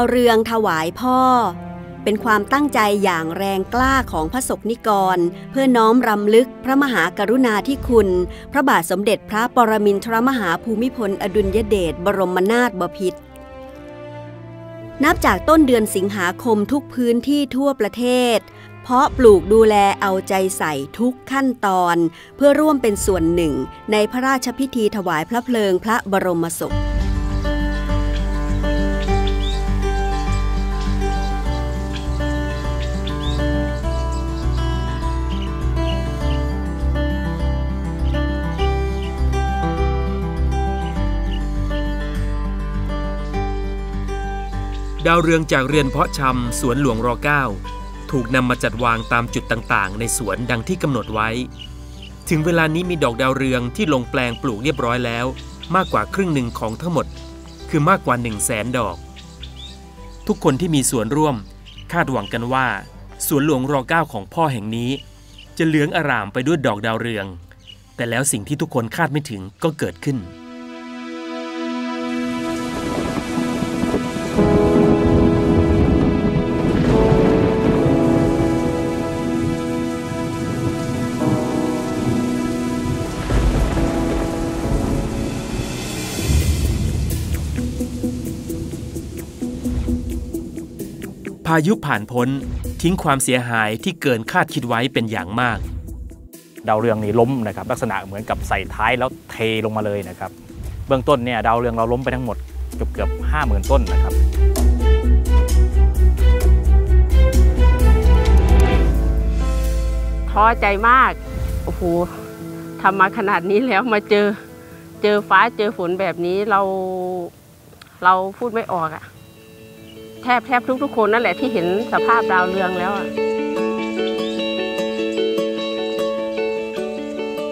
าวเรืองถวายพ่อ เป็นความตั้งใจอย่างแรงกล้าของพระศกนิกร เพื่อน้อมรำลึกพระมหากรุณาธิคุณ พระบาทสมเด็จพระปรมินทรมหาภูมิพลอดุลยเดชบรมนาถบพิตรนับจากต้นเดือนสิงหาคมทุกพื้นที่ทั่วประเทศ เพาะปลูกดูแลเอาใจใส่ทุกขั้นตอน เพื่อร่วมเป็นส่วนหนึ่งในพระราชพิธีถวายพระเพลิงพระบรมศพ ดาวเรืองจากเรือนเพาะชำสวนหลวงร9ถูกนำมาจัดวางตามจุดต่างๆ ในสวนดังที่กำหนดไว้ ถึงเวลานี้มีดอกดาวเรืองที่ลงแปลงปลูกเรียบร้อยแล้ว มากกว่าครึ่งหนึ่งของทั้งหมด คือมากกว่า 1 0 0 0 0แสนดอก ทุกคนที่มีส่วนร่วม คาดหวังกันว่า สวนหลวงร9ของพ่อแห่งนี้ จะเหลืองอร่ามไปด้วยดอกดาวเรือง แต่แล้วสิ่งที่ทุกคนคาดไม่ถึงก็เกิดขึ้นายุผ่านพ้นทิ้งความเสียหายที่เกินคาดคิดไว้เป็นอย่างมาก ดาวเรืองนี่ล้มนะครับลักษณะเหมือนกับใส่ท้ายแล้วเทลงมาเลยนะครับ เบื้องต้นเนี่ยดาวเรืองเราล้มไปทั้งหมดเกือบเกือบห้าหมื่นต้นนะครับท้อใจมาก โอ้โหทำมาขนาดนี้แล้วมาเจอ เจอฟ้าเจอฝนแบบนี้เรา เราพูดไม่ออกอะ แทบแทบทุกๆคนนั่นแหละที่เห็นสภาพดาวเรืองแล้วอะ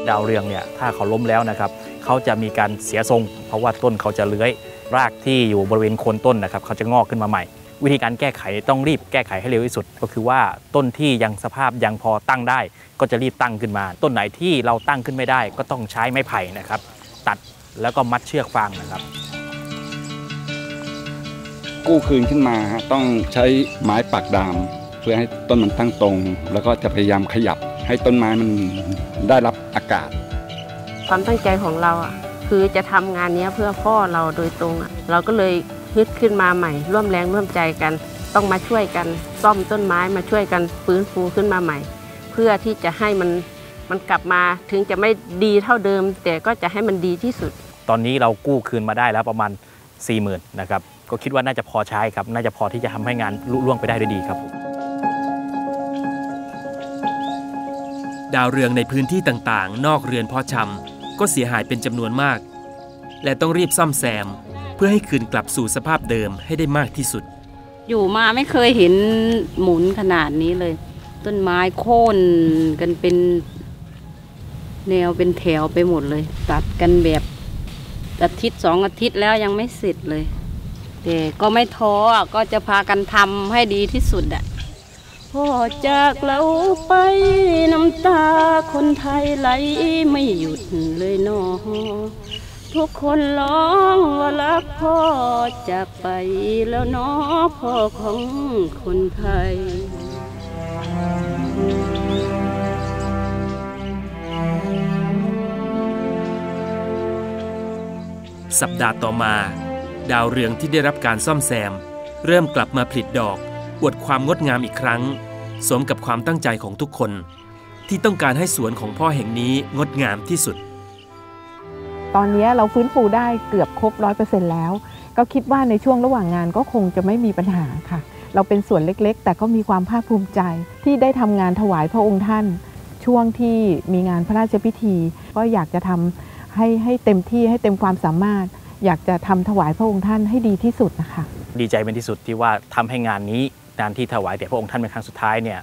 ดาวเรืองเนี่ยถ้าเขาล้มแล้วนะครับเขาจะมีการเสียทรง เพราะว่าต้นเขาจะเลื้อยรากที่อยู่บริเวณโคนต้นนะครับเขาจะงอกขึ้นมาใหม่ วิธีการแก้ไขต้องรีบแก้ไขให้เร็วที่สุด ก็คือว่าต้นที่ยังสภาพยังพอตั้งได้ ก็จะรีบตั้งขึ้นมา ต้นไหนที่เราตั้งขึ้นไม่ได้ ก็ต้องใช้ไม้ไผ่นะครับ ตัดแล้วก็มัดเชือกฟางนะครับ กู้คืนขึ้นมาฮะต้องใช้ไม้ปักดาม เพื่อให้ต้นมันตั้งตรง แล้วก็จะพยายามขยับให้ต้นไม้มันได้รับอากาศ ความตั้งใจของเราอะคือจะทำงานเนี้ยเพื่อพ่อเราโดยตรงอะเราก็เลยฮึดขึ้นมาใหม่ ร่วมแรงร่วมใจกัน ต้องมาช่วยกันซ่อมต้นไม้มาช่วยกันฟื้นฟูขึ้นมาใหม่ เพื่อที่จะให้มันมันกลับมาถึงจะไม่ดีเท่าเดิม แต่ก็จะให้มันดีที่สุด ตอนนี้เรากู้คืนมาได้แล้วประมาณ 4 0,000นะครับ ก็คิดว่าน่าจะพอใช้ครับ น่าจะพอที่จะทำให้งานลุล่วงไปได้ด้วยดีครับ ดาวเรืองในพื้นที่ต่างๆ นอกเรือนเพาะชำก็เสียหายเป็นจำนวนมาก และต้องรีบซ่อมแซม เพื่อให้คืนกลับสู่สภาพเดิมให้ได้มากที่สุด อยู่มาไม่เคยเห็นหมุนขนาดนี้เลย ต้นไม้โค่นกันเป็นแนวเป็นแถวไปหมดเลย ตัดกันแบบอาทิตย์สองอาทิตย์แล้วยังไม่เสร็จเลยแต่ ก็ไม่ท้อก็จะพากันทำให้ดีที่สุดอะพ่อจากเราไปน้ำตาคนไทยไหลไม่หยุดเลยนอทุกคนร้องว่ารักพ่อจากไปแล้วน้อพ่อของคนไทยสัปดาห์ต่อมา ดาวเรืองที่ได้รับการซ่อมแซม เริ่มกลับมาผลิดอก อวดความงดงามอีกครั้ง สมกับความตั้งใจของทุกคน ที่ต้องการให้สวนของพ่อแห่งนี้งดงามที่สุด ตอนนี้เราฟื้นฟูได้เกือบครบร้อยเปอร์เซ็นต์แล้ว ก็คิดว่าในช่วงระหว่างงานก็คงจะไม่มีปัญหาค่ะ เราเป็นส่วนเล็กๆ แต่ก็มีความภาคภูมิใจ ที่ได้ทำงานถวายพระองค์ท่าน ช่วงที่มีงานพระราชพิธี ก็อยากจะทำให้ให้เต็มที่ให้เต็มความสามารถ อยากจะทำถวายพระองค์ท่านให้ดีที่สุดนะคะ ดีใจเป็นที่สุดที่ว่าทำให้งานนี้งานที่ถวายแด่พระองค์ท่านเป็นครั้งสุดท้ายเนี่ย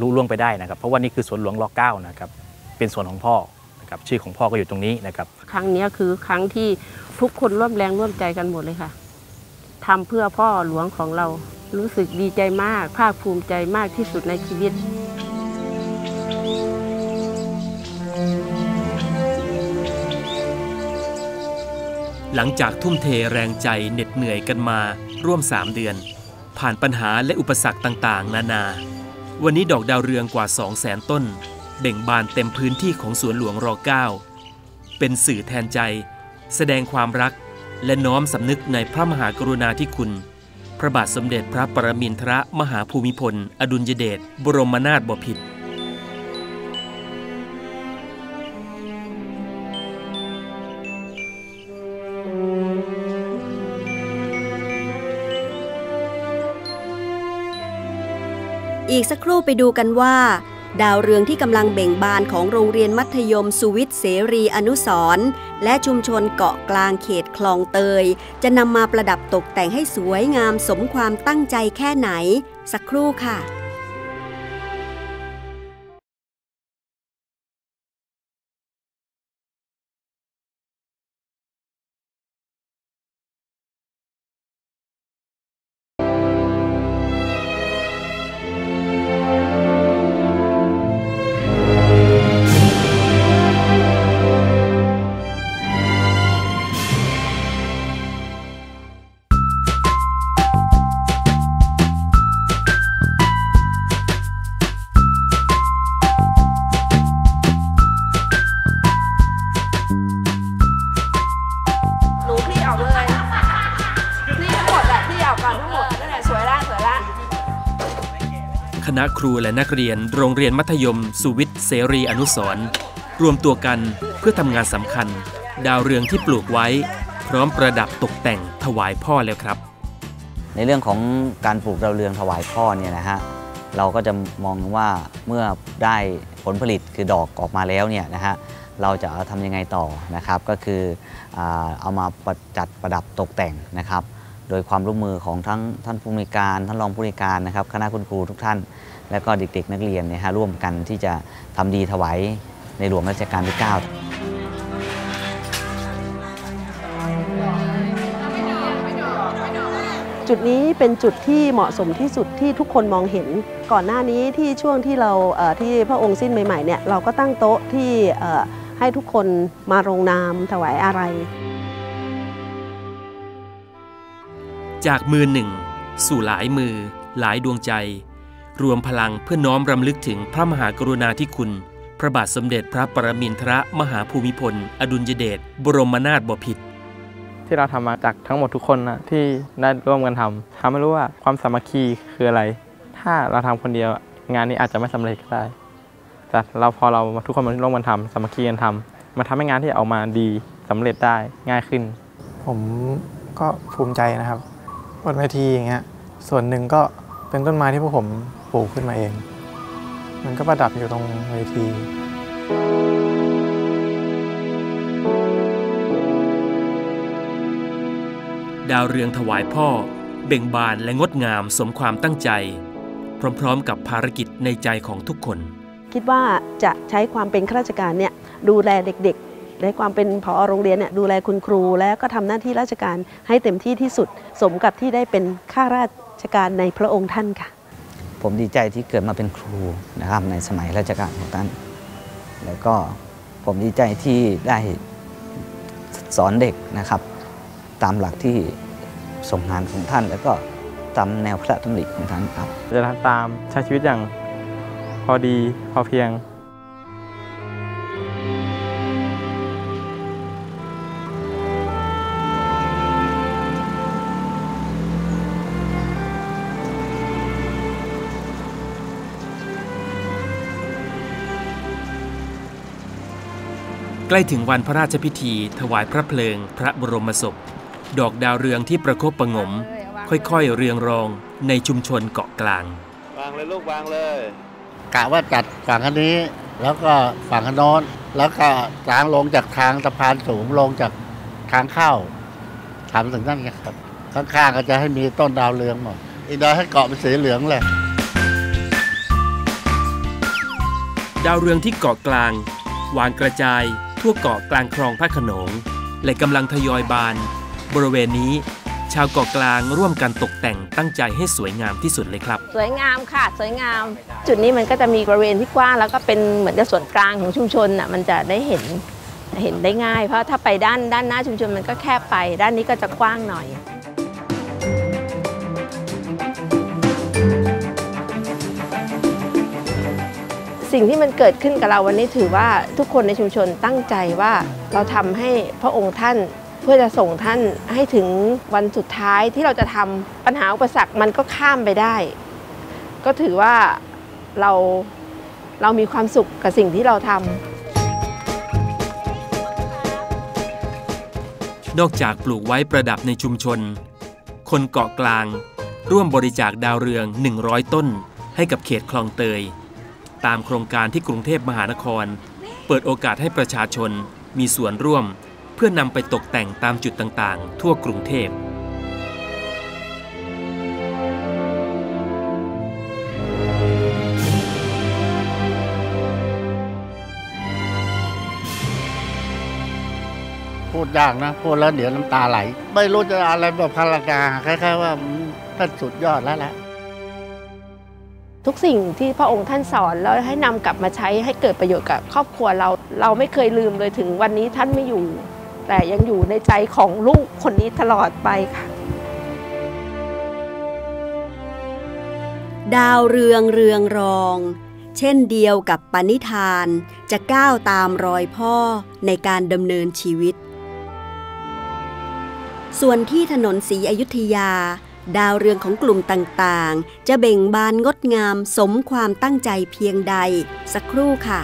รู้ล่วงไปได้นะครับ เพราะว่านี่คือสวนหลวงรอเก้านะครับเป็นสวนของพ่อนะครับชื่อของพ่อก็อยู่ตรงนี้นะครับ ครั้งนี้คือครั้งที่ทุกคนร่วมแรงร่วมใจกันหมดเลยค่ะทำเพื่อพ่อหลวงของเรารู้สึกดีใจมาก ภาคภูมิใจมากที่สุดในชีวิต หลังจากทุ่มเทแรงใจเหน็ดเหนื่อยกันมาร่วม 3 เดือน ผ่านปัญหาและอุปสรรคต่างๆ นานา วันนี้ดอกดาวเรืองกว่า 2 0 0แสนต้น เบ่งบานเต็มพื้นที่ของสวนหลวงร9เป็นสื่อแทนใจ แสดงความรักและน้อมสำนึกในพระมหากรุณาธิคุณ พระบาทสมเด็จพระปรมินทรมหาภูมิพล อดุลยเดชบรมนาถบพิตร อีกสักครู่ไปดูกันว่า ดาวเรืองที่กำลังเบ่งบานของโรงเรียนมัธยมสุวิทย์เสรีอนุสรและชุมชนเกาะกลางเขตคลองเตย จะนำมาประดับตกแต่งให้สวยงามสมความตั้งใจแค่ไหน สักครู่ค่ะ คณะครูและนักเรียน โรงเรียนมัธยม สุวิทย์เสรีอนุสร์รวมตัวกันเพื่อทำงานสำคัญ ดาวเรืองที่ปลูกไว้ พร้อมประดับตกแต่งถวายพ่อแล้วครับ ในเรื่องของการปลูกดาวเรืองถวายพ่อเนี่ยนะฮะเราก็จะมองว่าเมื่อได้ผลผลิตคือดอกออกมาแล้วเนี่ยนะฮะเราจะทำยังไงต่อนะครับ ก็คือเอามาประจัดประดับตกแต่งนะครับ โดยความร่วมมือของทั้งท่านผู้มีการท่านรองผู้มีการนะครับคณะคุณครูทุกท่าน และก็เด็กๆ นักเรียนเนี่ยฮะร่วมกันที่จะทำดีถวายในหลวงรัชกาลที่ 9จุดนี้เป็นจุดที่เหมาะสมที่สุดที่ทุกคนมองเห็น ก่อนหน้านี้ที่ช่วงที่เราที่พระองค์สิ้นใหม่ๆเนี่ยเราก็ตั้งโต๊ะที่ให้ทุกคนมาลงนามถวายอะไร จากมือหนึ่ง สู่หลายมือ หลายดวงใจ รวมพลังเพื่อน้อมรำลึกถึงพระมหากรุณาธิคุณ พระบาทสมเด็จพระปรมินทรมหาภูมิพล อดุลยเดชบรมนาถบพิตรที่เราทำมาจากทั้งหมดทุกคนนะที่ได้ร่วมกันทำทำให้รู้ว่าความสามัคคีคืออะไร ถ้าเราทำคนเดียวงานนี้อาจจะไม่สำเร็จก็ได้ แต่เราพอเราทุกคนมาร่วมกันทำสามัคคีกันทำมาทำให้งานที่ออกมาดีสำเร็จได้ง่ายขึ้น ผมก็ภูมิใจนะครับ บนเวทีอย่างเงี้ยส่วนหนึ่งก็เป็นต้นไม้ที่พวกผมปลูกขึ้นมาเอง มันก็ประดับอยู่ตรงเวทีดาวเรืองถวายพ่อ เบ่งบานและงดงามสมความตั้งใจ พร้อมๆ กับภารกิจในใจของทุกคน คิดว่าจะใช้ความเป็นข้าราชการเนี่ยดูแลเด็กๆ ในความเป็นผอโรงเรียนเนี่ยดูแลคุณครู แล้วก็ทำหน้าที่ราชการให้เต็มที่ที่สุด สมกับที่ได้เป็นข้าราชการในพระองค์ท่านค่ะ ผมดีใจที่เกิดมาเป็นครูนะครับในสมัยราชการของท่านแล้วก็ผมดีใจที่ได้สอนเด็กนะครับ ตามหลักที่ส่งงานของท่าน แล้วก็ตามแนวพระดำริของท่านครับจะทำตามใช้ชีวิตอย่างพอดีพอเพียง ใกล้ถึงวันพระราชพิธี ถวายพระเพลิง พระบรมศพ ดอกดาวเรืองที่ประคบประหงม ค่อยๆ เรียงรองในชุมชนเกาะกลาง วางเลยลูกวางเลย กะว่าจัดฝั่งคันนี้ แล้วก็ฝั่งคันโน้นแล้วก็กลางลงจากทางสะพานสูงลงจากทางเข้าำถึงนั่นไงครับ ข้างๆก็จะให้มีต้นดาวเรืองหมดอีกดอยให้เกาะเป็นสีเหลืองเลยดาวเรืองที่เกาะกลาง วางกระจาย ทั่วเกาะกลางคลองพระขนง และกำลังทยอยบาน บริเวณนี้ ชาวเกาะกลางร่วมกันตกแต่งตั้งใจให้สวยงามที่สุดเลยครับ สวยงามค่ะ สวยงาม จุดนี้มันก็จะมีบริเวณที่กว้างแล้วก็เป็นเหมือนจะส่วนกลางของชุมชนอะมันจะได้เห็นเห็นได้ง่าย เพราะถ้าไปด้านด้านหน้าชุมชนมันก็แคบไป ด้านนี้ก็จะกว้างหน่อย สิ่งที่มันเกิดขึ้นกับเราวันนี้ถือว่าทุกคนในชุมชนตั้งใจว่าเราทำให้พระองค์ท่านเพื่อจะส่งท่านให้ถึงวันสุดท้ายที่เราจะทำปัญหาอุปสรรคมันก็ข้ามไปได้ ก็ถือว่าเราเรามีความสุขกับสิ่งที่เราทำนอกจากปลูกไว้ประดับในชุมชน คนเกาะกลาง ร่วมบริจาคดาวเรือง 100 ต้นให้กับเขตคลองเตย ตามโครงการที่กรุงเทพมหานคร เปิดโอกาสให้ประชาชนมีส่วนร่วม เพื่อนำไปตกแต่งตามจุดต่างๆ ทั่วกรุงเทพพูดยากนะพูดแล้วเดี๋ยวน้ำตาไหล ไม่รู้จะอะไรแบบพลังงานคล้ายๆว่าท่านสุดยอดแล้วแหละ ทุกสิ่งที่พระองค์ท่านสอนแล้วให้นำกลับมาใช้ให้เกิดประโยชน์กับครอบครัวเรา เราไม่เคยลืมเลยถึงวันนี้ท่านไม่อยู่ แต่ยังอยู่ในใจของลูกคนนี้ตลอดไปค่ะ ดาวเรืองเรืองรอง เช่นเดียวกับปณิธานจะก้าวตามรอยพ่อในการดำเนินชีวิต ส่วนที่ถนนศรีอยุธยา ดาวเรืองของกลุ่มต่างๆ จะเบ่งบานงดงามสมความตั้งใจเพียงใด สักครู่ค่ะ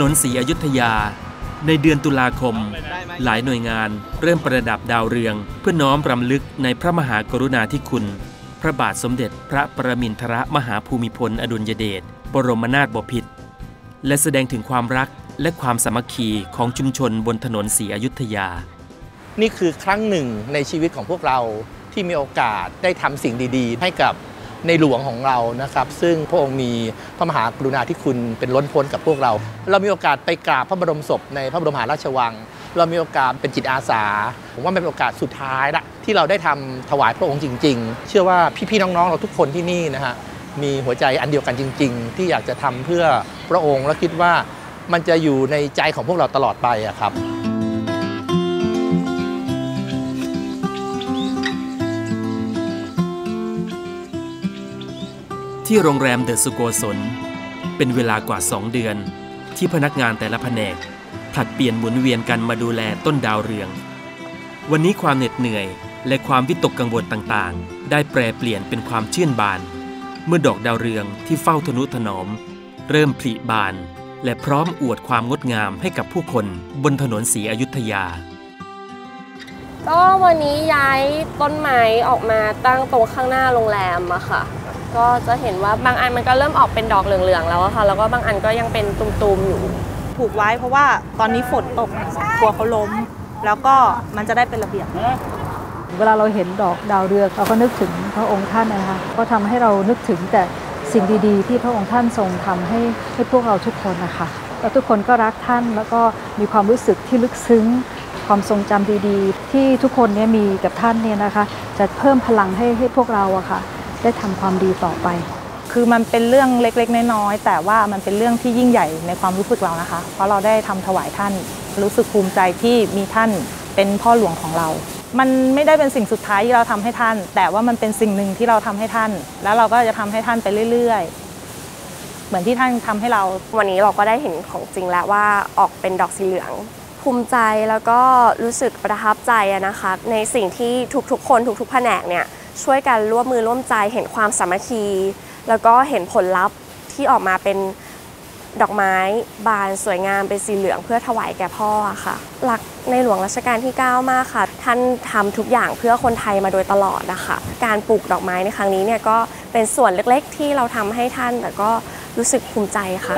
นนศรีอยุธยา ในเดือนตุลาคม หลายหน่วยงานเริ่มประดับดาวเรือง เพื่อน้อมรำลึกในพระมหากรุณาธิคุณ พระบาทสมเด็จพระประมินทรมหาภูมิพล อดุลยเดชบรมนาถบพิตรและแสดงถึงความรักและความสามัคคีของชุมชนบนถนนศรีอยุธยา นี่คือครั้งหนึ่งในชีวิตของพวกเราที่มีโอกาสได้ทำสิ่งดี ๆ ให้กับ ในหลวงของเรานะครับ ซึ่งพระองค์มีพระมหากรุณาธิคุณเป็นล้นพ้นกับพวกเรา เรามีโอกาสไปกราบพระบรมศพในพระบรมหาราชวัง เรามีโอกาสเป็นจิตอาสา ผมว่ามันเป็นโอกาสสุดท้ายละที่เราได้ทำถวายพระองค์จริง ๆ เชื่อว่าพี่ๆน้องๆ เราทุกคนที่นี่นะฮะมีหัวใจอันเดียวกันจริง ๆ ที่อยากจะทำเพื่อพระองค์และคิดว่ามันจะอยู่ในใจของพวกเราตลอดไปอะครับ ที่โรงแรมเดอะสุโกศลเป็นเวลากว่า 2 เดือน ที่พนักงานแต่ละแผนกผลัดเปลี่ยนหมุนเวียนกันมาดูแลต้นดาวเรือง วันนี้ความเหน็ดเหนื่อย และความวิตกกังวลต่างๆ ได้แปรเปลี่ยนเป็นความชื่นบาน เมื่อดอกดาวเรืองที่เฝ้าทนุถนอม เริ่มผลิบาน และพร้อมอวดความงดงามให้กับผู้คนบนถนนศรีอยุธยา ก็วันนี้ย้ายต้นไม้ออกมาตั้งตรงข้างหน้าโรงแรมอะค่ะ ก็จะเห็นว่าบางอันมันก็เริ่มออกเป็นดอกเหลืองๆแล้วอะค่ะ แล้วก็บางอันก็ยังเป็นตุ่มๆอยู่ ผูกไว้เพราะว่าตอนนี้ฝนตกกลัวเขาล้ม แล้วก็มันจะได้เป็นระเบียบเวลาเราเห็นดอกดาวเรืองเราก็นึกถึงพระองค์ท่านนะคะก็ทำให้เรานึกถึงแต่สิ่งดีๆ ที่พระองค์ท่านทรงทำให้ให้พวกเราทุกคนนะคะแล้วทุกคนก็รักท่านแล้วก็มีความรู้สึกที่ลึกซึ้ง ความทรงจำดีๆ ที่ทุกคนเนี่ยมีกับท่านเนี่ยนะคะ จะเพิ่มพลังให้ให้พวกเราอะค่ะ ได้ทำความดีต่อไป คือมันเป็นเรื่องเล็กๆ น้อยๆแต่ว่ามันเป็นเรื่องที่ยิ่งใหญ่ในความรู้สึกเรานะคะ เพราะเราได้ทำถวายท่าน รู้สึกภูมิใจที่มีท่านเป็นพ่อหลวงของเรา มันไม่ได้เป็นสิ่งสุดท้ายที่เราทำให้ท่าน แต่ว่ามันเป็นสิ่งหนึ่งที่เราทำให้ท่าน แล้วเราก็จะทำให้ท่านไปเรื่อยๆ เหมือนที่ท่านทำให้เรา วันนี้เราก็ได้เห็นของจริงแล้วว่าออกเป็นดอกสีเหลืองภูมิใจแล้วก็รู้สึกประทับใจนะคะ ในสิ่งที่ทุกๆ คนทุกๆ แผนกเนี่ย ช่วยกันร่วมมือร่วมใจเห็นความสามัคคี แล้วก็เห็นผลลัพธ์ที่ออกมาเป็นดอกไม้บานสวยงามเป็นสีเหลืองเพื่อถวายแก่พ่อค่ะ หลักในหลวงรัชกาลที่ 9 มากค่ะ ท่านทำทุกอย่างเพื่อคนไทยมาโดยตลอดนะคะการปลูกดอกไม้ในครั้งนี้เนี่ยก็เป็นส่วนเล็กๆ ที่เราทำให้ท่านแต่ก็รู้สึกภูมิใจค่ะ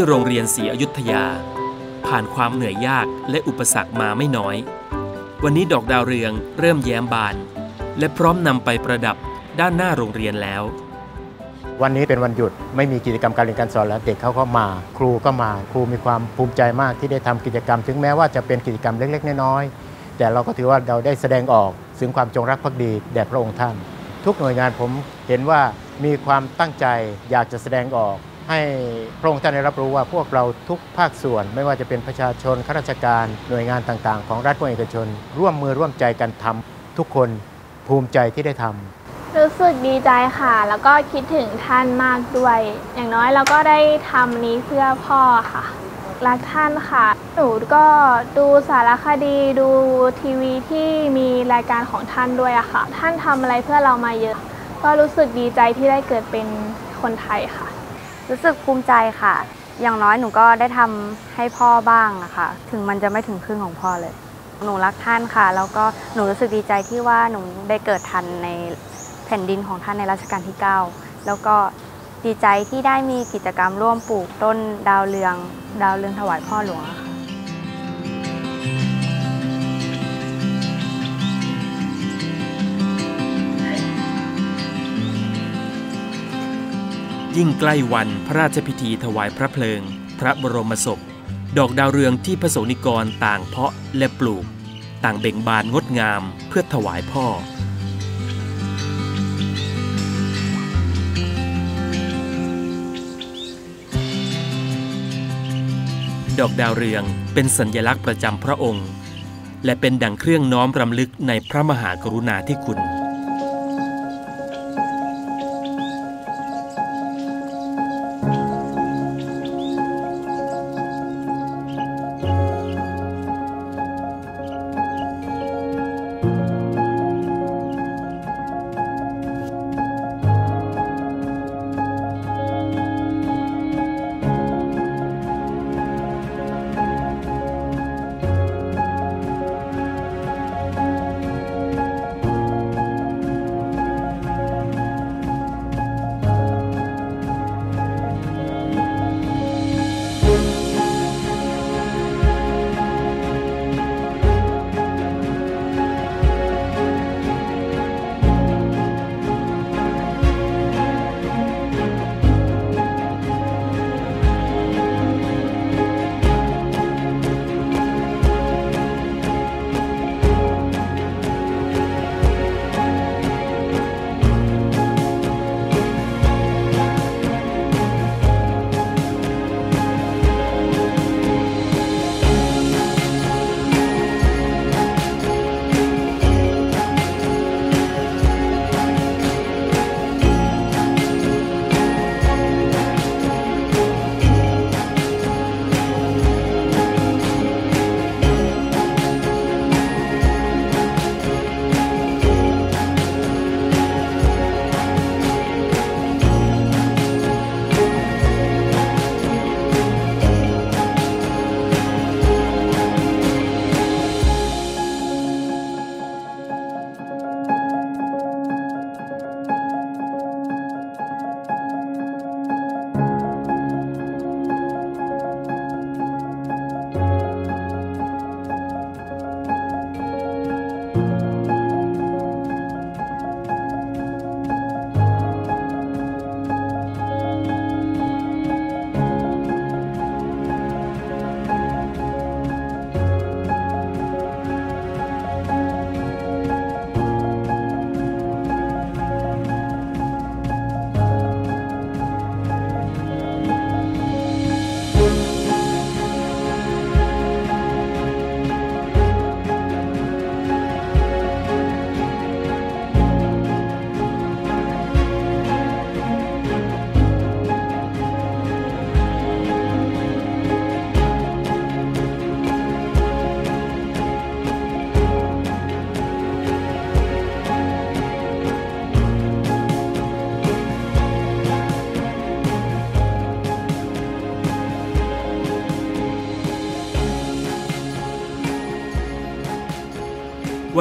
ที่โรงเรียนศรีอยุธยา ผ่านความเหนื่อยยากและอุปสรรคมาไม่น้อย วันนี้ดอกดาวเรืองเริ่มแย้มบาน และพร้อมนำไปประดับด้านหน้าโรงเรียนแล้ว วันนี้เป็นวันหยุดไม่มีกิจกรรมการเรียนการสอนแล้วเด็กเขาก็มา ครูก็มาครูมีความภูมิใจมากที่ได้ทำกิจกรรม ถึงแม้ว่าจะเป็นกิจกรรมเล็กๆน้อยๆแต่เราก็ถือว่าเราได้แสดงออกถึงความจงรักภักดีแด่พระองค์ท่าน ทุกหน่วยงานผมเห็นว่ามีความตั้งใจอยากจะแสดงออก ให้พระองค์ท่านได้รับรู้ว่าพวกเราทุกภาคส่วน ไม่ว่าจะเป็นประชาชนข้าราชการหน่วยงานต่างๆ ของรัฐภาคเอกชน ร่วมมือร่วมใจกันทำทุกคนภูมิใจที่ได้ทำรู้สึกดีใจค่ะ แล้วก็คิดถึงท่านมากด้วย อย่างน้อยเราก็ได้ทำนี้เพื่อพ่อค่ะรักท่านค่ะ หนูก็ดูสารคดีดูทีวีที่มีรายการของท่านด้วยอะค่ะ ท่านทำอะไรเพื่อเรามาเยอะ ก็รู้สึกดีใจที่ได้เกิดเป็นคนไทยค่ะ รู้สึกภูมิใจค่ะ อย่างน้อยหนูก็ได้ทำให้พ่อบ้างอะค่ะ ถึงมันจะไม่ถึงครึ่งของพ่อเลย หนูรักท่านค่ะ แล้วก็หนูรู้สึกดีใจที่ว่าหนูได้เกิดทันในแผ่นดินของท่านในรัชกาลที่ 9 แล้วก็ดีใจที่ได้มีกิจกรรมร่วมปลูกต้นดาวเรือง ดาวเรืองถวายพ่อหลวงค่ะ ยิ่งใกล้วันพระราชพิธีถวายพระเพลิง พระบรมศพ ดอกดาวเรืองที่พระสงฆ์นิกรต่างเพาะและปลูก ต่างเบ่งบานงดงามเพื่อถวายพ่อดอกดาวเรืองเป็นสัญลักษณ์ประจำพระองค์ และเป็นดั่งเครื่องน้อมรำลึกในพระมหากรุณาธิคุณ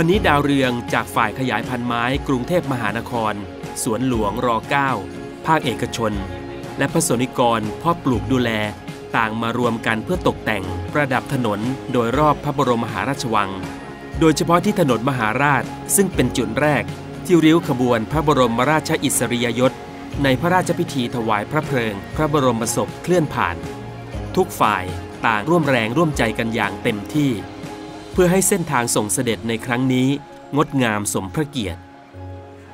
วันนี้ดาวเรืองจากฝ่ายขยายพันธุ์ไม้กรุงเทพมหานคร สวนหลวงร9ภาคเอกชน และพระสนิกรพ่อปลูกดูแล ต่างมารวมกันเพื่อตกแต่งประดับถนนโดยรอบพระบรมมหาราชวัง โดยเฉพาะที่ถนนมหาราชซึ่งเป็นจุดแรก ที่ริ้วขบวนพระบรมราชอิสริยยศ ในพระราชพิธีถวายพระเพลิง พระบรมศพเคลื่อนผ่าน ทุกฝ่ายต่างร่วมแรงร่วมใจกันอย่างเต็มที่ พื่อให้เส้นทางส่งเสด็จในครั้งนี้ งดงามสมพระเกียรติ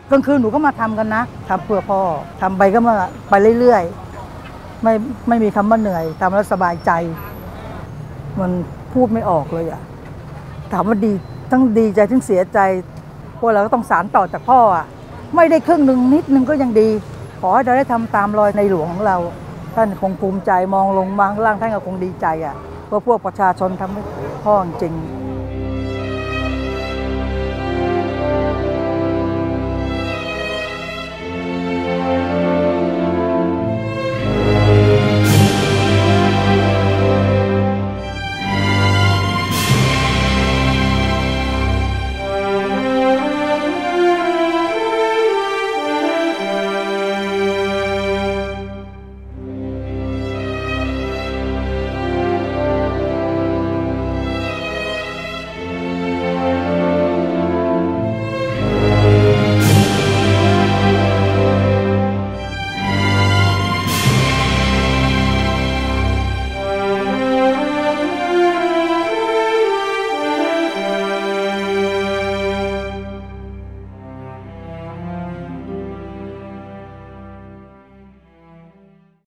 กลางคืนหนูก็มาทำกันนะทำเพื่อพ่อทำไปก็มาไปเรื่อยๆ ไม่ไม่มีคำว่าเหนื่อยทำแล้วสบายใจ มันพูดไม่ออกเลยอะถามว่าดีทั้งดีใจทั้งเสียใจพวกเราก็ต้องสารต่อจากพ่ออะไม่ได้ครึ่งหนึ่งนิดนึงก็ยังดี ขอให้เราได้ทำตามรอยในหลวงของเรา ท่านคงภูมิใจมองลงมาข้างล่างท่านก็คงดีใจอะว่าพวกประชาชนทำให้พ่อจริง